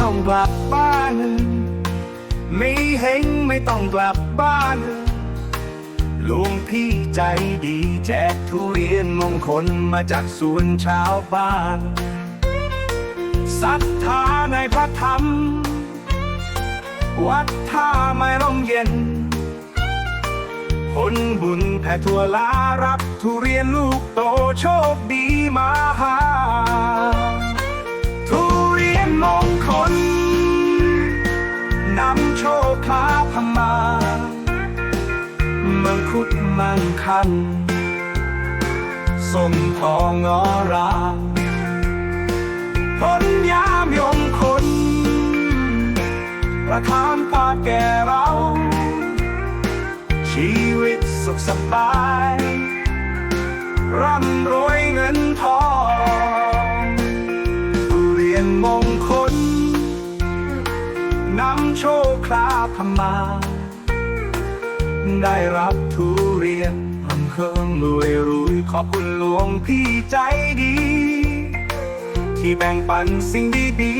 ต้องกลับบ้านมีเฮงไม่ต้องกลับบ้านลวงพี่ใจดีแจกทุเรียนมงคลมาจากสวนชาวบ้านศรัทธาในพระธรรม วัดท่าไม่ร่มเย็นผลบุญแผ่ทั่วลารับทุเรียนลูกโตโชคดีมาหา มั่งคันส้มทองอรามผลยามยงคนประทานพาแก่เรา ชีวิตสุขสบาย ร่ำรวยเงินทองเรียนมงคลนำโชคลาพมา ได้รับทุเรียนพังเคิงรวยรวยขอบคุณหลวงพี่ใจดี ที่แบ่งปันสิ่งดี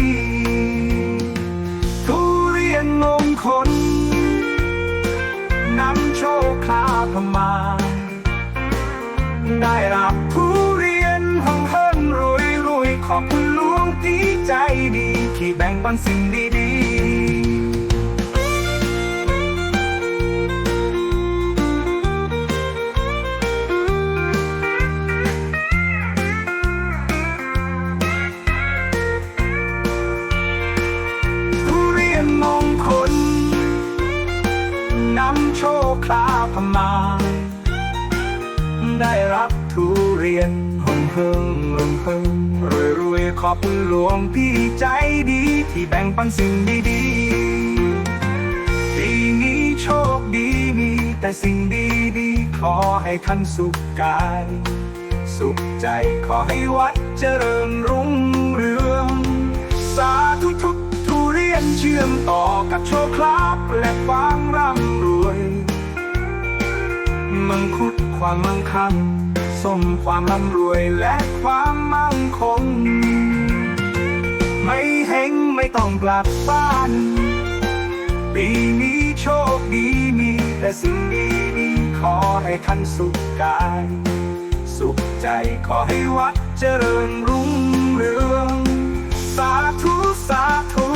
ๆทุเรียนมงคลนำโชคคลาพมา ได้รับทุเรียนห้องเฮิรรวยรวยขอบคุณหลวงพี่ใจดี ที่แบ่งปันสิ่งดีๆ ชคคลาพมา ได้รับทุเรียนหงเพิ่งลงเพิ่งรวยรวยขอบคุณหลวงพี่ใจดี ที่แบ่งปันสิ่งดีๆปีนี้โชคดีมีแต่สิ่งดีๆขอให้ท่านสุขกาย สุขใจขอให้วัดเจริญรุ่งเรือง สาธุทุกทุเรียนเชื่อมต่อกับโชคลาภและความร่ำรวย มังคุดความมั่งคั่งสมความร่ำรวยและความมั่งคง ไม่เฮงไม่ต้องกลับบ้าน ปีนี้โชคดีมีแต่สิ่งดีๆขอให้ท่านสุขกาย สุขใจขอให้วัดเจริญรุ่งเรือง สาธุ สาธุ